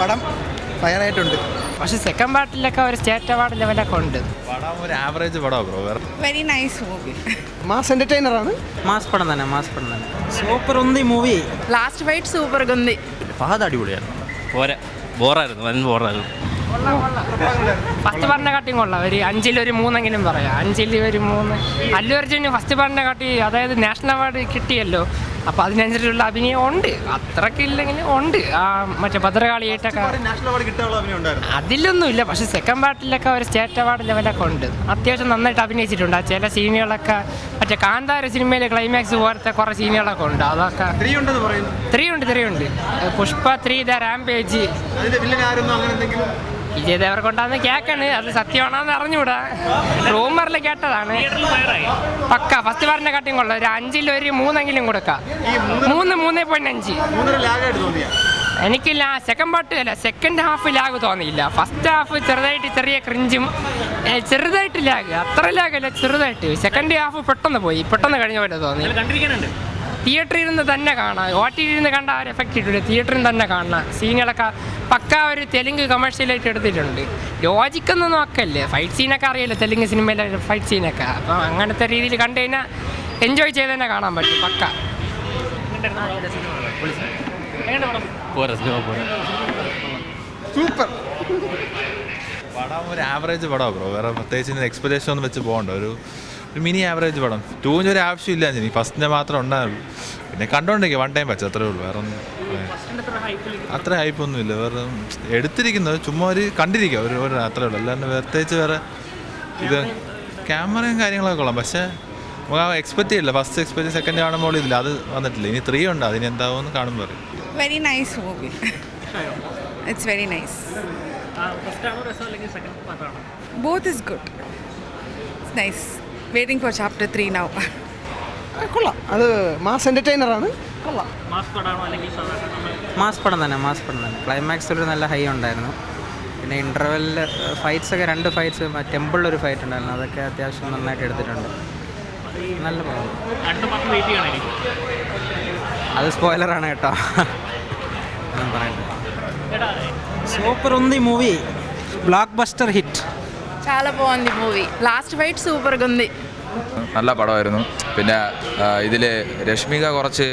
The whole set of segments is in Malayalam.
പടം ഫയറായിട്ടുണ്ട്. പക്ഷെ സെക്കൻഡ് പാർട്ടിലൊക്കെ ഒരു സ്റ്റേറ്റ് അവാർഡ് ലെവലൊക്കെ ഉണ്ട്. പടം ഒരു ആവറേജ് പടം bro very nice movie mass entertainer ആണ്. മാസ് പടം തന്നെ മാസ് പടം തന്നെ. സൂപ്പർ ഉണ്ട് movie last fight super Gandhi Fahadh അടിപൊളിയാണ് പോരാ. ബോറായിരുന്നു വൻ ബോറായിരുന്നു. ഫസ്റ്റ് പറഞ്ഞ കാട്ടിയും കൊള്ളാം. ഒരു അഞ്ചിൽ ഒരു മൂന്നെങ്കിലും പറയാം. അഞ്ചിൽ ഒരു മൂന്ന്. അല്ലു അർജുന് ഫസ്റ്റ് പറഞ്ഞ കാട്ടി അതായത് നാഷണൽ അവാർഡ് കിട്ടിയല്ലോ. അപ്പോൾ അതിനനുസരിച്ചുള്ള അഭിനയം ഉണ്ട്. അത്രയ്ക്ക് ഇല്ലെങ്കിലും ഉണ്ട്. ആ മറ്റേ ഭദ്രകാളിയായിട്ടൊക്കെ അതിലൊന്നുമില്ല. പക്ഷെ സെക്കൻഡ് പാർട്ടിലൊക്കെ ഒരു സ്റ്റേറ്റ് അവാർഡ് ലെവലൊക്കെ ഉണ്ട്. അത്യാവശ്യം നന്നായിട്ട് അഭിനയിച്ചിട്ടുണ്ട്. ആ ചില സീനുകളൊക്കെ മറ്റേ കാന്താര സിനിമയിലെ ക്ലൈമാക്സ് പോലത്തെ കുറേ സീനുകളൊക്കെ ഉണ്ട്. അതൊക്കെ ത്രീ ഉണ്ട് ത്രീ ഉണ്ട്. Pushpa three the rampage Vijay ദേവർകൊണ്ടാന്ന് കേക്കാണ്. അത് സത്യമാണെന്ന് അറിഞ്ഞുകൂടാ. റൂമറിൽ കേട്ടതാണ്. പക്ക ഫസ്റ്റ് പറഞ്ഞ കാട്ടിയും കൊള്ളാം. ഒരു അഞ്ചിൽ ഒരു മൂന്നെങ്കിലും കൊടുക്കാം. മൂന്ന് മൂന്ന് പോയിന്റ് അഞ്ച്. എനിക്കില്ല സെക്കൻഡ് പാർട്ട് അല്ല സെക്കൻഡ് ഹാഫ് ലാഗ് തോന്നിയില്ല. ഫസ്റ്റ് ഹാഫ് ചെറുതായിട്ട് ചെറിയ ക്രിഞ്ചും ചെറുതായിട്ട് ലാഗ്. അത്ര ലാഗല്ല ചെറുതായിട്ട്. സെക്കൻഡ് ഹാഫ് പെട്ടെന്ന് പോയി. പെട്ടെന്ന് കഴിഞ്ഞ പോലെ തോന്നി. കണ്ടിരിക്കാനുണ്ട്. തിയേറ്ററിൽ ഇരുന്ന് തന്നെ കാണാം. ഒ ടി ഇരുന്ന് കണ്ട ആ ഒരു എഫക്റ്റ് കിട്ടില്ല തിയേറ്ററിൽ തന്നെ കാണണം. സീനുകളൊക്കെ പക്ക ഒരു തെലുങ്ക് കമേഴ്ഷ്യലായിട്ട് എടുത്തിട്ടുണ്ട്. ലോജിക്കൊന്നും നോക്കല്ലേ? ഫൈറ്റ് സീനൊക്കെ അറിയില്ല തെലുങ്ക് സിനിമയിലെ ഫൈറ്റ് സീനൊക്കെ അപ്പം അങ്ങനത്തെ രീതിയിൽ കണ്ടു കഴിഞ്ഞാൽ എൻജോയ് ചെയ്ത് തന്നെ കാണാൻ പറ്റും പക്ക. പോരാ സിനിമ പോരാ. സൂപ്പർ. പടം ഒരു ആവറേജ് പടമാണ് ബ്രോ. വേറെ പ്രത്യേകിച്ച് എക്സ്പെക്ടേഷൻ ഒന്നും വെച്ച് പോകണ്ട. ഒരു ഒരു മിനി ആവറേജ് പടം. ടൂവിന് ഒരു ആവശ്യമില്ല എനിക്ക് ഫസ്റ്റിന്റെ മാത്രം ഉണ്ടായിരുന്നു പിന്നെ കണ്ടോണ്ടിരിക്കുക വൺ ടൈം വെച്ച് അത്രേ ഉള്ളൂ വേറെ ഒന്നും. അത്ര ഹൈപ്പൊന്നും ഇല്ല വേറെ എടുത്തിരിക്കുന്നത് ചുമ്മാ ഒരു കണ്ടിരിക്കുക ഒരു ഒരു അത്രേ ഉള്ളൂ. അല്ലാണ്ട് പ്രത്യേകിച്ച് വേറെ ഇത് ക്യാമറയും കാര്യങ്ങളൊക്കെ കൊള്ളാം. പക്ഷേ നമുക്ക് ആ എക്സ്പെക്ട് ചെയ്യില്ല. ഫസ്റ്റ് എക്സ്പെക്ട് സെക്കൻഡ് കാണുമ്പോൾ ഇതില്ല അത് വന്നിട്ടില്ല. ഇനി ത്രീ ഉണ്ട് അതിന് എന്താവുമെന്ന് കാണുമ്പോൾ very nice movie it's very nice both is good nice waiting for chapter three now കൊള്ളാം. അത് മാസ് എന്റർടൈനറാണ് കൊള്ളാം. മാസ് പടം തന്നെ മാസ് പടം തന്നെ. ക്ലൈമാക്സ് ഒരു നല്ല ഹൈ ഉണ്ടായിരുന്നു. പിന്നെ ഇന്റർവെല്ലിൽ ഫൈറ്റ്സ് ഒക്കെ രണ്ട് ഫൈറ്റ്സ് ടെമ്പിളിൽ ഒരു ഫൈറ്റ് ഉണ്ടായിരുന്നു. അതൊക്കെ അത്യാവശ്യം നന്നായിട്ട് എടുത്തിട്ടുണ്ട്. നല്ല പടം. അത് സ്പോയിലറാണ് കേട്ടോ. സൂപ്പർ ഒന്ന് മൂവി ബ്ലോക്ക് ബസ്റ്റർ ഹിറ്റ് చాలా బాగుంది మూవీ లాస్ట్ ఫైట్ సూపర్ గా ఉంది നല്ല പടമായിരുന്നു പിന്നെ ഇതിൽ രശ്മിക കുറച്ച്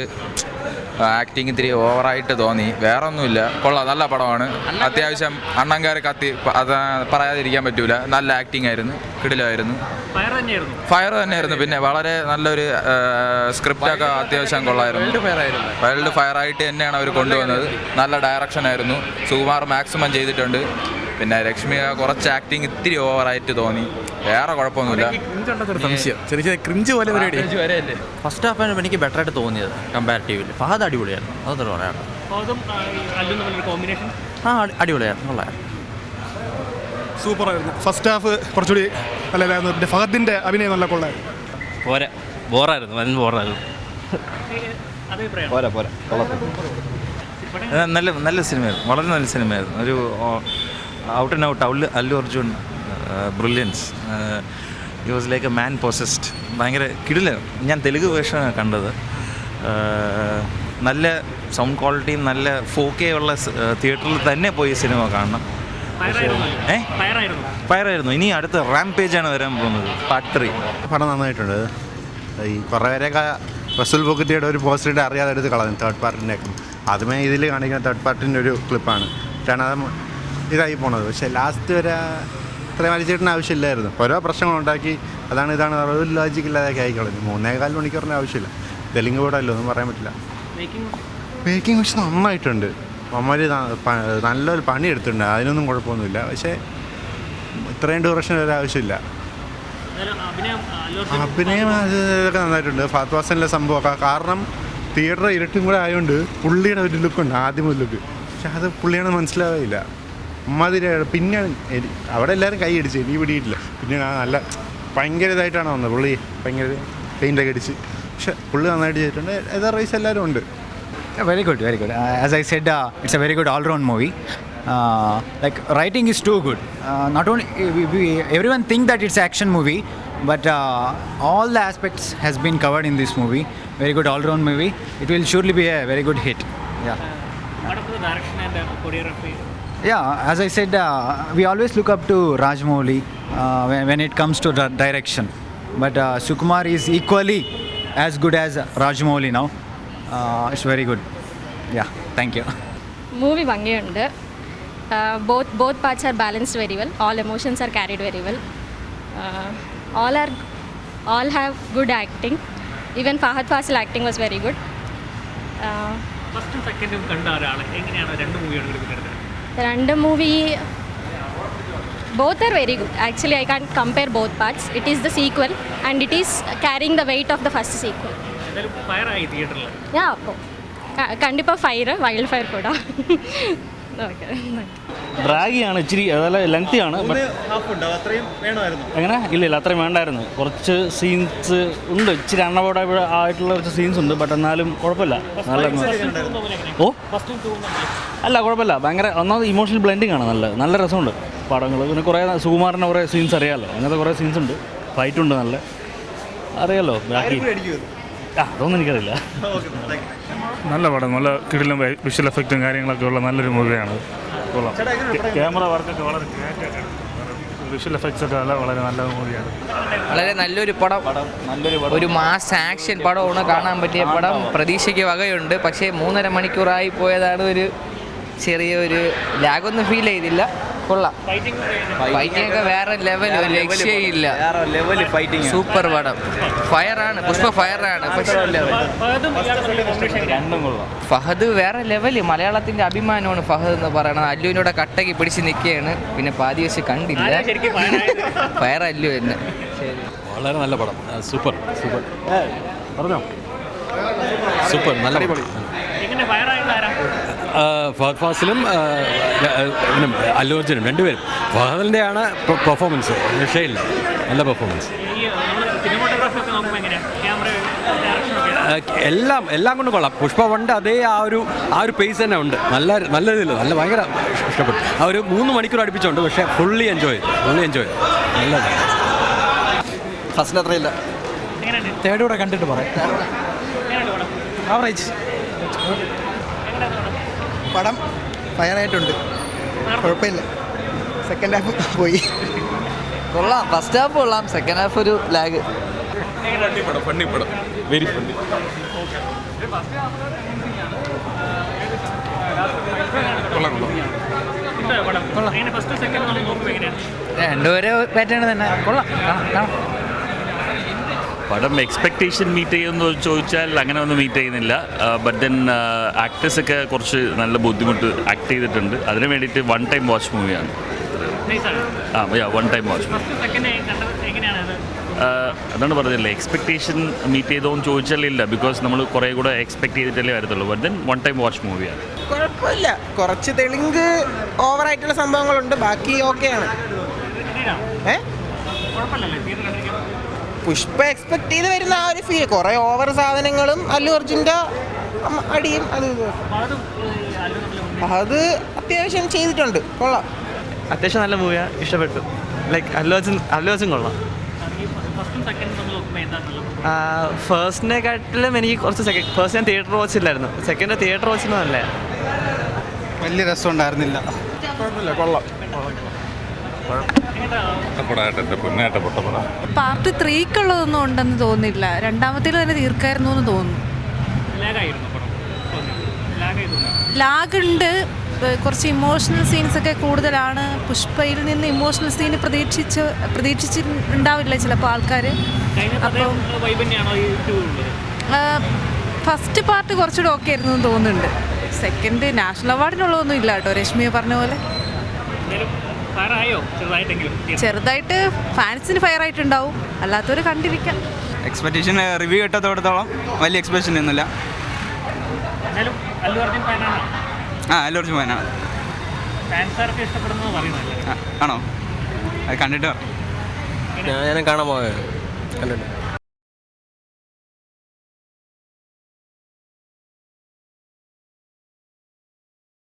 ആക്ടിങ് ഇത്തിരി ഓവറായിട്ട് തോന്നി വേറെ ഒന്നുമില്ല കൊള്ളാം നല്ല പടമാണ് അത്യാവശ്യം അണ്ണങ്കാരെ കത്തി പ- അത് പറയാതിരിക്കാൻ പറ്റൂല നല്ല ആക്ടിങ് ആയിരുന്നു കിടിലമായിരുന്നു ഫയർ തന്നെയായിരുന്നു പിന്നെ വളരെ നല്ലൊരു സ്ക്രിപ്റ്റൊക്കെ അത്യാവശ്യം കൊള്ളായിരുന്നു വൈൽഡ് ഫയർ ആയിട്ട് തന്നെയാണ് അവർ കൊണ്ടുവന്നത് നല്ല ഡയറക്ഷൻ ആയിരുന്നു സുകുമാർ മാക്സിമം ചെയ്തിട്ടുണ്ട് പിന്നെ ലക്ഷ്മി കുറച്ച് ആക്ടിങ് ഇത്തിരി ഓവറായിട്ട് തോന്നി. വേറെ കുഴപ്പമൊന്നുമില്ല. സംശയം. ചെറിയ ചെറിയ ക്രിഞ്ച് പോലെ പരിപാടി. ഫസ്റ്റ് ഹാഫാണ് എനിക്ക് ബെറ്റർ ആയിട്ട് തോന്നിയത് കമ്പാരിറ്റീവിൽ ഫഹദ് അടിപൊളിയായിരുന്നു. അതൊന്നും പറയാം കോമ്പിനേഷൻ ആ അടി- അടിപൊളിയായിരുന്നു. കൊള്ളാം സൂപ്പർ ആയിരുന്നു. ഫസ്റ്റ് ഹാഫ് കുറച്ചുകൂടി നല്ലതായിരുന്നു. പിന്നെ ഫഹദിന്റെ അഭിനയം നല്ല കൊള്ളായിരുന്നു. പോരാ. ബോറായിരുന്നു. വൻ ബോറായിരുന്നു. പോരാ പോരാ. നല്ല നല്ല സിനിമയായിരുന്നു. വളരെ നല്ല സിനിമയായിരുന്നു. ഒരു out and out Allu Allu Arjun brilliance he was like a man possessed ഭയങ്കര കിടില ഞാൻ തെലുങ്ക് വേഷമാണ് കണ്ടത്. നല്ല സൗണ്ട് ക്വാളിറ്റിയും നല്ല ഫോക്കെ ഉള്ള തിയേറ്ററിൽ തന്നെ പോയി സിനിമ കാണണം. ഏ? പയറായിരുന്നു ഇനി അടുത്ത റാം പേജാണ് വരാൻ പോകുന്നത്. പാർട്ട് ത്രീ പടം നന്നായിട്ടുണ്ട്. ഈ കുറേ പേരൊക്കെ റസുൽ ബുക്കറ്റിയുടെ ഒരു പോസ്റ്ററിട്ട് അറിയാതെ എടുത്ത് കളഞ്ഞു. തേർഡ് പാർട്ടിന്റെ അതുമേ ഇതിൽ കാണിക്കുന്ന തേർഡ് പാർട്ടിന്റെ ഒരു ക്ലിപ്പാണ് കാരണം അത് ഇതായി പോണത്. പക്ഷേ ലാസ്റ്റ് വരെ ഇത്രയും വലിച്ചേട്ടിന് ആവശ്യമില്ലായിരുന്നു. ഓരോ പ്രശ്നങ്ങളുണ്ടാക്കി അതാണ് ഇതാണ് ഒരു ലോജിക്ക് ഇല്ലാതൊക്കെ ആയി കളഞ്ഞു മൂന്നേകാൽ മണിക്കൂറിന് ആവശ്യമില്ല. തെലുങ്ക് പടമല്ലോ? ഒന്നും പറയാൻ പറ്റില്ല. മേക്കിംഗ് പക്ഷെ നന്നായിട്ടുണ്ട്. അമ്മര് നല്ലൊരു പണി എടുത്തിട്ടുണ്ട്. അതിനൊന്നും കുഴപ്പമൊന്നുമില്ല. പക്ഷേ ഇത്രയും ഡ്യൂറേഷൻ വരെ ആവശ്യമില്ല. അഭിനയം ഇതൊക്കെ നന്നായിട്ടുണ്ട്. ഫാത്ത് വാസനിലെ സംഭവമൊക്കെ. കാരണം തിയേറ്റർ ഇരുട്ടും കൂടെ ആയതുകൊണ്ട് പുള്ളിയുടെ ഒരു ലുക്കുണ്ട് ആദ്യം ഒരു ലുക്ക് പക്ഷെ അത് പുള്ളിയാണ് മനസ്സിലാവില്ല അമ്മാതിരി പിന്നെ അവിടെ എല്ലാവരും കൈ അടിച്ച് എനിക്ക് പിടിയിട്ടില്ല പിന്നെ ആ നല്ല ഭയങ്കര ഇതായിട്ടാണ് വന്നത് പുള്ളി ഭയങ്കര പെയിന്റൊക്കെ അടിച്ച് പക്ഷെ പുള്ളി നന്നായിട്ട് ചെയ്തിട്ടുണ്ട് അതർവൈസ് എല്ലാവരും ഉണ്ട് very good very good as I said said uh, it's a very good all-round movie uh, like writing is too good uh, not only we, we, everyone think that it's action movie but uh, all the aspects has been covered in this movie very good all-round movie it will surely be a very good hit yeah what about the direction and choreography Yeah, as I said, uh, we always look up to Rajmouli uh, when, when it comes to di- direction. But uh, Sukumar is equally as good as Rajmouli now. Uh, it's very good. Yeah, thank you. Movie ഭംഗിയുണ്ട് both both parts are balanced very well all emotions are carried very well all are all have good acting even Fahadh Faasil acting was very good ഫസ്റ്റും സെക്കൻഡും കണ്ട ഒരാൾ എങ്ങനെയാണ് രണ്ട് മൂവിയാണ് എടുക്കുന്നത് രണ്ട് movie both are very good actually I can compare both parts it is the sequel and it is carrying the weight of the first sequel എന്തായാലും ഫയറായി തിയേറ്ററിൽ யா அப்போ கண்டிப்பாக ஃபயரு வைல்ட் ஃபயர் கூட ஓகே ഡ്രാഗിയാണ് ഇച്ചിരി അതല്ല അത്രയും വേണമായിരുന്നു. എങ്ങനെ? ഇല്ല ഇല്ല അത്രയും വേണ്ടായിരുന്നു. കുറച്ച് സീൻസ് ഉണ്ട് ഇച്ചിരി അണ്ണവോടെ ആയിട്ടുള്ള കുറച്ച് സീൻസ് ഉണ്ട് ബട്ട് എന്നാലും കുഴപ്പമില്ല. നല്ല ഓ? അല്ല കുഴപ്പമില്ല. ഭയങ്കര ഒന്നാമത് ഇമോഷണൽ ബ്ലെൻഡിങ് ആണ് നല്ല നല്ല രസമുണ്ട്. പടങ്ങൾ പിന്നെ കുറേ സുകുമാറിന്റെ കുറേ സീൻസ് അറിയാമല്ലോ അങ്ങനത്തെ കുറേ സീൻസ് ഉണ്ട്. ഫൈറ്റ് ഉണ്ട് നല്ല. അറിയാലോ ബാക്കി. അതൊന്നും എനിക്കറിയില്ല. നല്ല പടം നല്ല കിടിലും വിഷ്വൽ എഫക്റ്റും കാര്യങ്ങളൊക്കെ ഉള്ള നല്ലൊരു മൂവിയാണ് കൊള്ളാം. ക്യാമറ വർക്കൊക്കെ വളരെ വിഷ്വൽ എഫക്ട്സ് ഒക്കെ നല്ല വളരെ നല്ല മൂവിയാണ് വളരെ നല്ലൊരു പടം. നല്ലൊരു ഒരു മാസ് ആക്ഷൻ പടമാണ് കാണാൻ പറ്റിയ പടം പ്രതീക്ഷയ്ക്ക് വകയുണ്ട്. പക്ഷേ മൂന്നര മണിക്കൂറായി പോയതാണ് ഒരു ചെറിയൊരു ലാഗൊന്നും ഫീൽ ചെയ്തില്ല. കൊള്ളാം. ഫൈറ്റിംഗ് ഒക്കെ വേറെ ലെവൽ ഒരു രക്ഷയില്ല. സൂപ്പർ പടം. ഫയറാണ് പുഷ്പ ഫയറാണ് ഫഹദ് വേറെ ലെവൽ മലയാളത്തിന്റെ അഭിമാനമാണ് ഫഹദ് എന്ന് പറയുന്നത് അല്ലുവിനോടെ കട്ടക്ക് പിടിച്ച് നിൽക്കുകയാണ്. പിന്നെ പാതി വെച്ച് കണ്ടില്ല. ഫയർ അല്ലു തന്നെ ശരി. വളരെ നല്ല പടം. സൂപ്പർ സൂപ്പർ പറഞ്ഞോ? സൂപ്പർ നല്ല ഫഹദ് ഫാസിലും അല്ലു അർജുനും രണ്ടുപേരും. ഫഹദിന്റെ ആണ് പെർഫോമൻസ് രക്ഷയില്ല നല്ല പെർഫോമൻസ് എല്ലാം എല്ലാം കൊണ്ട് കൊള്ളാം. പുഷ്പ വണ്ട് അതേ ആ ഒരു ആ ഒരു പേസ് തന്നെ ഉണ്ട്. നല്ല നല്ല ഇതിൽ നല്ല ഭയങ്കര ഇഷ്ടപ്പെട്ടു. ആ ഒരു മൂന്ന് മണിക്കൂർ അടുപ്പിച്ചുണ്ട് പക്ഷേ ഫുള്ളി എൻജോയ് ഫുള്ളി എൻജോയ് നല്ലത് ഫസ്റ്റിന് അത്രയില്ല തേർഡ് കൂടെ കണ്ടിട്ട് പറയാം. ആവറേജ് പടം ഫയറായിട്ടുണ്ട്. കുഴപ്പമില്ല. സെക്കൻഡ് ഹാഫ് പോയി. കൊള്ളാം. ഫസ്റ്റ് ഹാഫ് കൊള്ളാം. സെക്കൻഡ് ഹാഫ് ഒരു ലാഗ് വെരി ഫണ്ണി രണ്ടുപേരെ പാറ്റേൺ തന്നെ. കൊള്ളാം. കാണാം കാണാം. പടം എക്സ്പെക്ടേഷൻ മീറ്റ് ചെയ്യുമെന്ന് ചോദിച്ചാൽ അങ്ങനെ ഒന്നും മീറ്റ് ചെയ്യുന്നില്ല. ബട്ട് ദെൻ ആക്ടേഴ്സ് ഒക്കെ കുറച്ച് നല്ല ബുദ്ധിമുട്ട് ആക്ട് ചെയ്തിട്ടുണ്ട്. അതിന് വേണ്ടിയിട്ട് വൺ ടൈം വാച്ച് മൂവിയാണ് ആ വൺ ടൈം വാച്ച് അതാണ് പറഞ്ഞില്ല എക്സ്പെക്ടേഷൻ മീറ്റ് ചെയ്തോന്ന് ചോദിച്ചാൽ ഇല്ല. ബിക്കോസ് നമ്മൾ കുറേ കൂടെ എക്സ്പെക്ട് ചെയ്തിട്ടല്ലേ വരത്തുള്ളൂ. But then one time watch മൂവിയാണ് കുഴപ്പമില്ല. കുറച്ച് തെലുങ്ക് ഓവറായിട്ടുള്ള സംഭവങ്ങളുണ്ട്. ബാക്കി ഓക്കെയാണ് ഏ? പുഷ്പ എക്സ്പെക്ട് ചെയ്ത് വരുന്ന ആ ഒരു ഫീൽ കുറേ ഓവർ സാധനങ്ങളും അല്ലു അർജുന്റെ അടിയും അത്. അത് അത്യാവശ്യം ചെയ്തിട്ടുണ്ട്. കൊള്ളാം. അത്യാവശ്യം നല്ല മൂവിയാണ് ഇഷ്ടപ്പെട്ടു. ലൈക്ക് അല്ലു അർജുൻ അല്ലു അർജുൻ കൊള്ളാം. ഫേസ്റ്റിനെക്കാട്ടിലും എനിക്ക് കുറച്ച് സെക്കൻഡ് ഫസ്റ്റ് ഞാൻ തിയേറ്റർ വാച്ചില്ലായിരുന്നു സെക്കൻഡ് തിയേറ്റർ വാച്ചിന് നല്ല വലിയ രസം ഉണ്ടായിരുന്നില്ല കുഴപ്പമില്ല കൊള്ളാം. പാർട്ട് ത്രീക്കുള്ളതൊന്നും ഉണ്ടെന്ന് തോന്നില്ല രണ്ടാമത്തേൽ തന്നെ തീർക്കായിരുന്നു എന്ന് തോന്നുന്നു. ലാഗുണ്ട്. കുറച്ച് ഇമോഷണൽ സീൻസ് ഒക്കെ കൂടുതലാണ്. പുഷ്പയിൽ നിന്ന് ഇമോഷണൽ സീൻ പ്രതീക്ഷിച്ച് പ്രതീക്ഷിച്ചിട്ടുണ്ടാവില്ല ചിലപ്പോൾ ആൾക്കാർ അപ്പം ഫസ്റ്റ് പാർട്ട് കുറച്ചുകൂടെ ഓക്കെ ആയിരുന്നു എന്ന് തോന്നുന്നുണ്ട്. സെക്കൻഡ് നാഷണൽ അവാർഡിനുള്ളതൊന്നും ഇല്ല കേട്ടോ രശ്മിയെ പറഞ്ഞ പോലെ. ചെറുതായിട്ട് ഫാൻസിന് ഫയർ ആയിട്ടുണ്ടാവും അല്ലാത്തവർ കണ്ടിരിക്കാം എക്സ്പെക്ടേഷൻ റിവ്യൂ കിട്ടാത്തോടത്തോളം വലിയ എക്സ്പെക്ടേഷൻ ഒന്നുമില്ല. ആ അല്ലു അർജുൻ ഫാനാണ്. ആണോ? അത് കണ്ടിട്ട് ഞാൻ കാണാൻ പോയത്. കണ്ടിട്ട്.